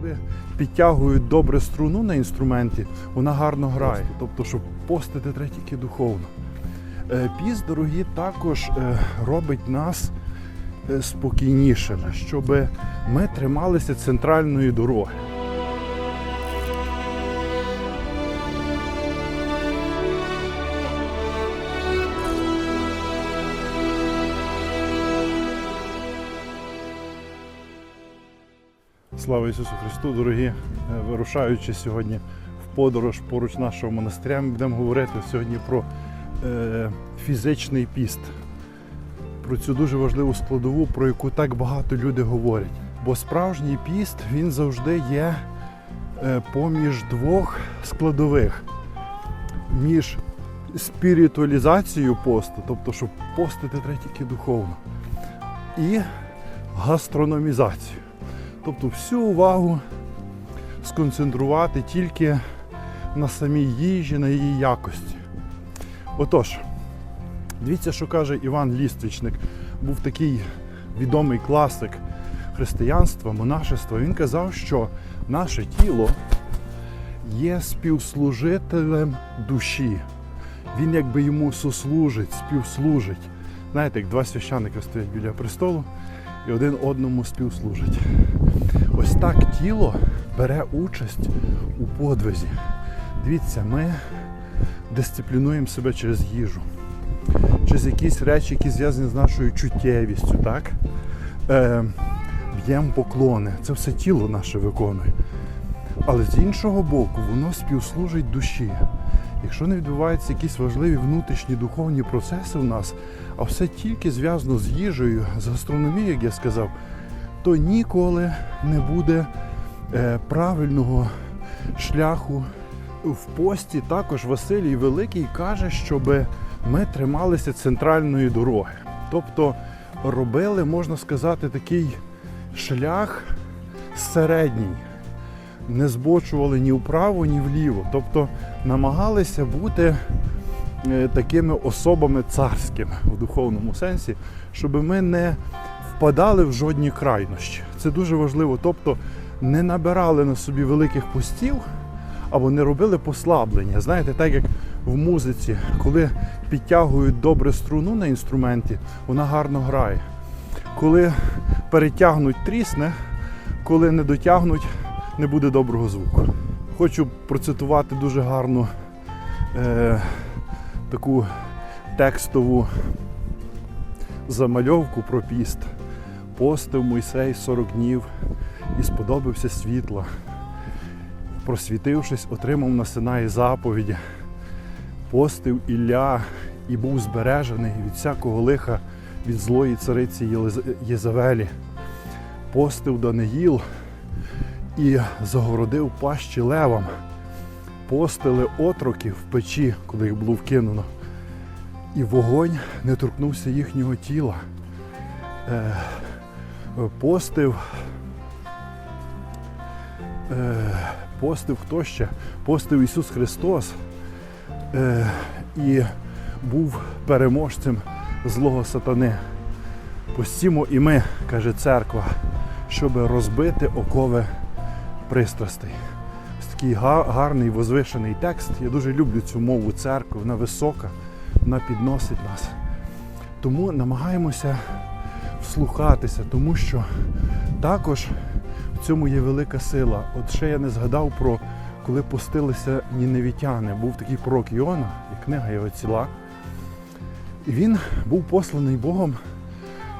Коли підтягують добре струну на інструменті, вона гарно грає. Тобто, щоб постити треба тільки духовно. Е, Піст, дорогі, також е, робить нас е, спокійнішими, щоб ми трималися центральної дороги. Слава Ісусу Христу, дорогі! Е, Вирушаючи сьогодні в подорож поруч нашого монастиря, ми будемо говорити сьогодні про е, фізичний піст, про цю дуже важливу складову, про яку так багато люди говорять. Бо справжній піст він завжди є е, поміж двох складових. Між спіритуалізацією посту, тобто, щоб постити треба тільки духовно, і гастрономізацією. Тобто всю увагу сконцентрувати тільки на самій їжі, на її якості. Отож, дивіться, що каже Іван Ліствічник. Був такий відомий класик християнства, монашества. Він казав, що наше тіло є співслужителем душі. Він якби йому сослужить, співслужить. Знаєте, як два священника стоять біля престолу і один одному співслужить. Ось так тіло бере участь у подвизі. Дивіться, ми дисциплінуємо себе через їжу, через якісь речі, які зв'язані з нашою чуттєвістю, так? Е, б'ємо поклони. Це все тіло наше виконує. Але з іншого боку, воно співслужить душі. Якщо не відбуваються якісь важливі внутрішні духовні процеси в нас, а все тільки зв'язано з їжею, з гастрономією, як я сказав, то ніколи не буде е, правильного шляху. В пості також Василій Великий каже, щоб ми трималися центральної дороги. Тобто робили, можна сказати, такий шлях середній. Не збочували ні вправо, ні вліво. Тобто намагалися бути е, такими особами царськими в духовному сенсі, щоб ми не впадали в жодні крайнощі. Це дуже важливо. Тобто не набирали на собі великих постів або не робили послаблення. Знаєте, так як в музиці, коли підтягують добре струну на інструменті, вона гарно грає. Коли перетягнуть трісне, коли не дотягнуть, не буде доброго звуку. Хочу процитувати дуже гарну е, таку текстову замальовку про піст. Постив Мойсей 40 днів і сподобався світла. Просвітившись, отримав на Синаї заповіді. Постив Ілля і був збережений від всякого лиха від злої цариці Єзавелі. Постив Даниїл і загородив пащі левам. Постили отроки в печі, коли їх було вкинено. І вогонь не торкнувся їхнього тіла. Е, постив. Е, постив хто ще? Постив Ісус Христос е, і був переможцем злого сатани. Постімо і ми, каже церква, щоб розбити окови пристрастей. Ось такий гарний возвишений текст. Я дуже люблю цю мову церкви, вона висока, вона підносить нас. Тому намагаємося вслухатися, тому що також в цьому є велика сила. От ще я не згадав про коли постилися ніневітяни. Був такий пророк Іона, і книга його ціла. І він був посланий Богом,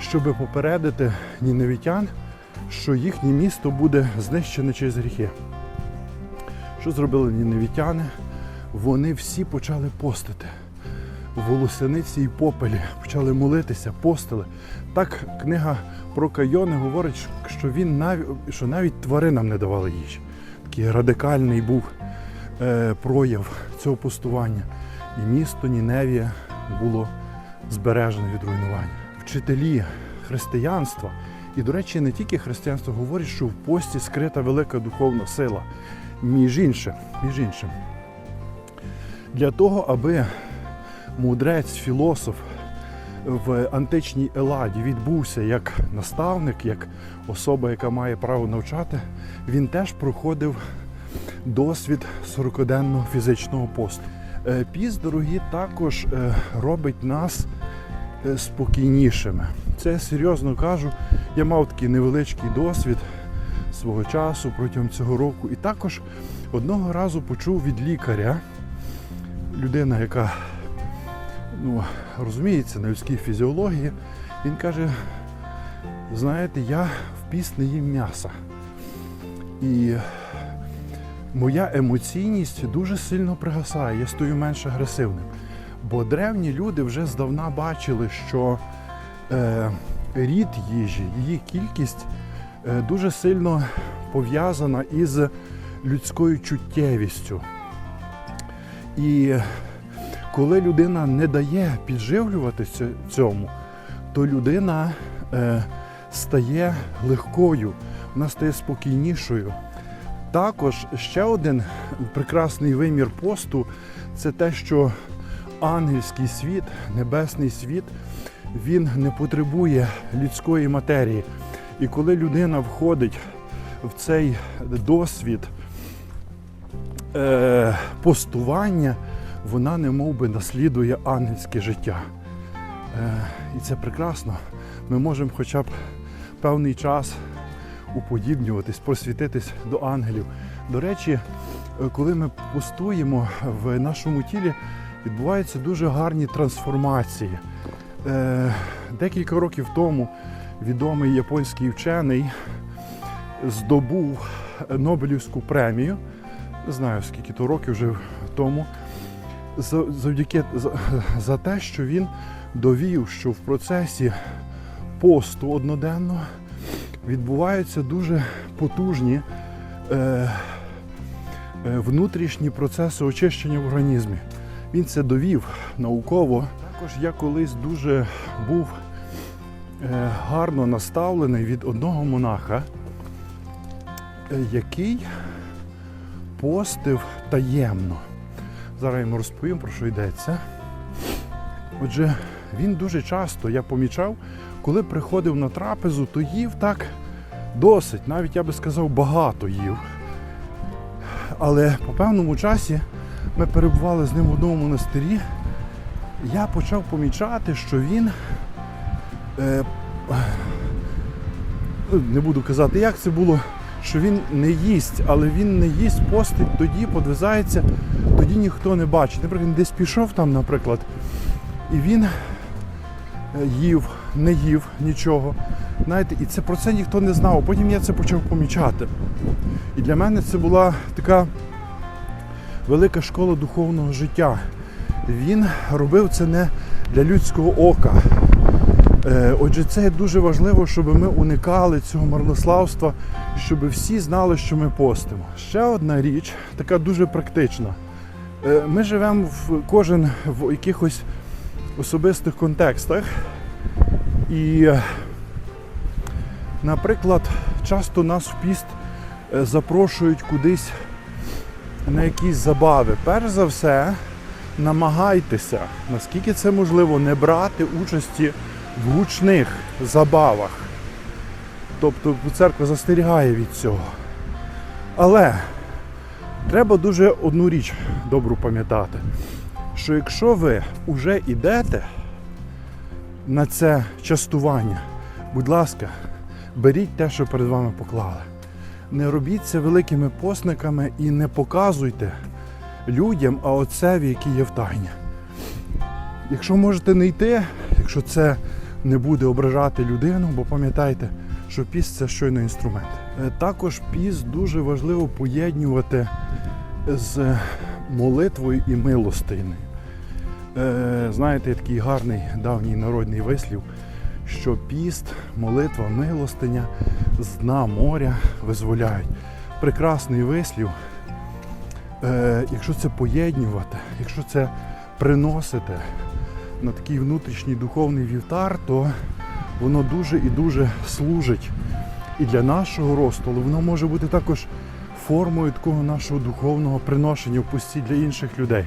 щоб попередити ніневітян, що їхнє місто буде знищене через гріхи. Що зробили ніневітяни? Вони всі почали постити. В волосяниці і попелі почали молитися, постили. Так книга про Кайони говорить, що він навіть, що навіть тваринам не давали їжі. Такий радикальний був е, прояв цього постування. І місто Ніневія було збережене від руйнування. Вчителі християнства, і, до речі, не тільки християнство говорять, що в пості скрита велика духовна сила. Між іншим, між іншим, для того, аби мудрець, філософ в античній Еладі відбувся як наставник, як особа, яка має право навчати, він теж проходив досвід 40-денного фізичного посту. Е, Піст, дорогі, також е, робить нас спокійнішими. Це я серйозно кажу. Я мав такий невеличкий досвід свого часу протягом цього року. І також одного разу почув від лікаря, людина, яка ну, розуміється на людській фізіології, він каже: знаєте, я в піст не їм м'яса. І моя емоційність дуже сильно пригасає, я стою менш агресивним. Бо древні люди вже здавна бачили, що е, рід їжі, її кількість е, дуже сильно пов'язана із людською чуттєвістю. І коли людина не дає підживлюватися цьому, то людина е, стає легкою, вона стає спокійнішою. Також ще один прекрасний вимір посту це те, що ангельський світ, небесний світ, він не потребує людської матерії. І коли людина входить в цей досвід е, постування, вона не би наслідує ангельське життя. Е, і це прекрасно. Ми можемо хоча б певний час уподібнюватись, просвітитись до ангелів. До речі, е, коли ми пустуємо в нашому тілі, відбуваються дуже гарні трансформації. Е, Декілька років тому відомий японський вчений здобув Нобелівську премію. Не знаю, скільки то років вже тому. Завдяки за, те, що він довів, що в процесі посту одноденно відбуваються дуже потужні е, е, внутрішні процеси очищення в організмі. Він це довів науково. Також я колись дуже був е, гарно наставлений від одного монаха, е, який постив таємно. Зараз йому розповім, про що йдеться. Отже, він дуже часто, я помічав, коли приходив на трапезу, то їв так досить, навіть я би сказав, багато їв. Але по певному часі ми перебували з ним в одному монастирі. Я почав помічати, що він е, не буду казати, як це було, що він не їсть, але він не їсть, постить, тоді подвизається, тоді ніхто не бачить. Наприклад, він десь пішов там, наприклад, і він е, їв, не їв нічого. Знаєте, і це про це ніхто не знав. Потім я це почав помічати. І для мене це була така велика школа духовного життя. Він робив це не для людського ока. Е, Отже, це дуже важливо, щоб ми уникали цього марнославства, щоб всі знали, що ми постимо. Ще одна річ, така дуже практична. Е, Ми живемо в кожен в якихось особистих контекстах. І, е, наприклад, часто нас в піст запрошують кудись на якісь забави. Перш за все, намагайтеся, наскільки це можливо, не брати участі в гучних забавах. Тобто церква застерігає від цього. Але треба дуже одну річ добру пам'ятати, що якщо ви вже йдете на це частування, будь ласка, беріть те, що перед вами поклали. Не робіть це великими посниками і не показуйте людям, а отцеві, який є в тайні. Якщо можете не йти, якщо це не буде ображати людину, бо пам'ятайте, що піст це щойно інструмент. Е, Також піст дуже важливо поєднувати з молитвою і милостиною. Е, Знаєте, такий гарний давній народний вислів, що піст, молитва, милостиня з дна моря визволяють. Прекрасний вислів. Е, Якщо це поєднувати, якщо це приносити на такий внутрішній духовний вівтар, то воно дуже і дуже служить і для нашого росту, але воно може бути також формою такого нашого духовного приношення в пусті для інших людей.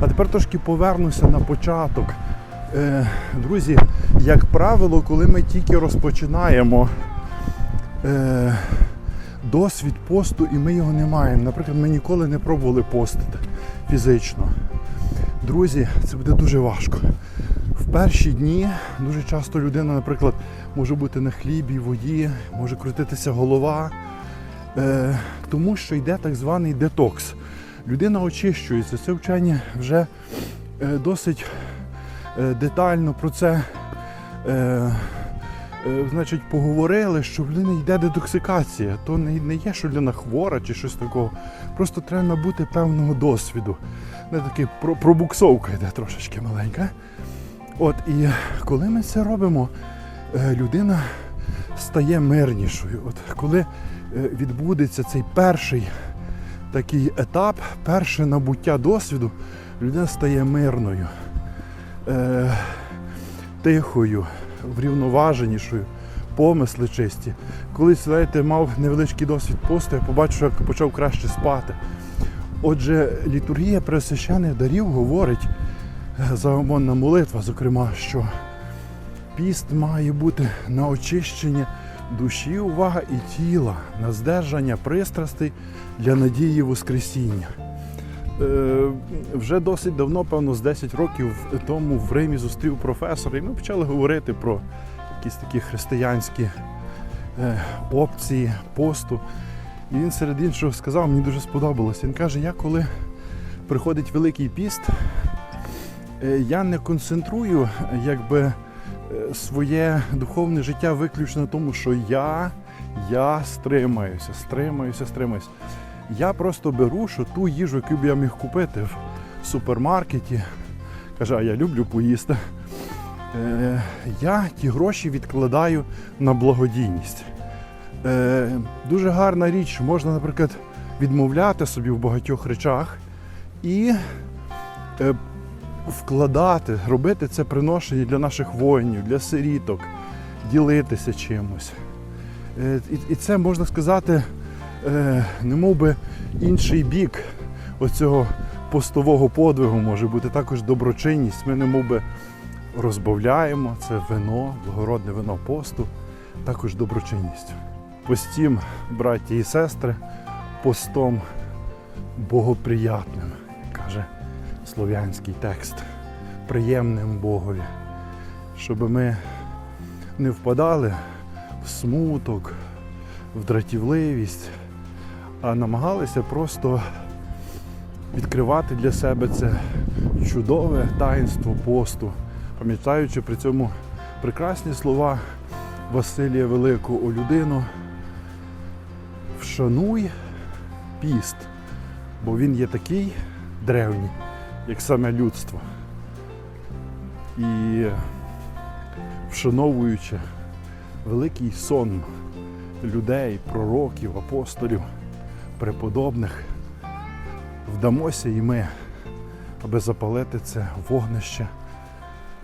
А тепер трошки повернуся на початок друзі, як правило, коли ми тільки розпочинаємо е, досвід посту і ми його не маємо. Наприклад, ми ніколи не пробували постити фізично. Друзі, це буде дуже важко. В перші дні дуже часто людина, наприклад, може бути на хлібі, воді, може крутитися голова, е, тому що йде так званий детокс. Людина очищується. Це вчені вже е, досить е, детально про це е, е, значить, поговорили, що в людини йде детоксикація. То не, є, що людина хвора чи щось такого. Просто треба набути певного досвіду. Не таки про- пробуксовка йде трошечки маленька. От і коли ми це робимо, е, людина стає мирнішою. От коли е, відбудеться цей перший такий етап, перше набуття досвіду, людина стає мирною, е, тихою, врівноваженішою, помисли чисті. Колись, знаєте, мав невеличкий досвід посту, я побачив, як почав краще спати. Отже, літургія пресвящених дарів говорить, е, загомонна молитва, зокрема, що піст має бути на очищення душі, увага і тіла, на здержання пристрастей для надії Воскресіння. Е, вже досить давно, певно, з 10 років тому в Римі зустрів професора, і ми почали говорити про якісь такі християнські е, опції посту. І він серед іншого сказав, мені дуже сподобалось. Він каже, я коли приходить Великий піст, е, я не концентрую якби своє духовне життя виключно на тому, що я, я стримаюся, стримаюся, стримаюся. Я просто беру, що ту їжу, яку б я міг купити в супермаркеті, каже, а я люблю поїсти. Е, я ті гроші відкладаю на благодійність. Е, дуже гарна річ, можна, наприклад, відмовляти собі в багатьох речах і е, вкладати, робити це приношення для наших воїнів, для сиріток, ділитися чимось. Е, і це можна сказати, е, не мов би інший бік оцього постового подвигу може бути також доброчинність. Ми не мов би розбавляємо це вино, благородне вино посту, також доброчинністю. Постім, браті і сестри, постом богоприятним, каже слов'янський текст, приємним Богові, щоб ми не впадали в смуток, в дратівливість, а намагалися просто відкривати для себе це чудове таїнство посту, пам'ятаючи при цьому прекрасні слова Василія Великого у людину. Вшануй піст, бо він є такий древній, як саме людство. І вшановуючи великий сон людей, пророків, апостолів, преподобних, вдамося і ми, аби запалити це вогнище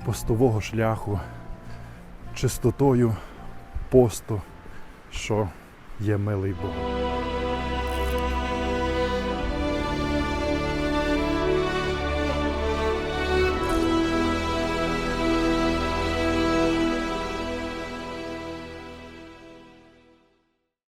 постового шляху чистотою посту, що є милий Бог.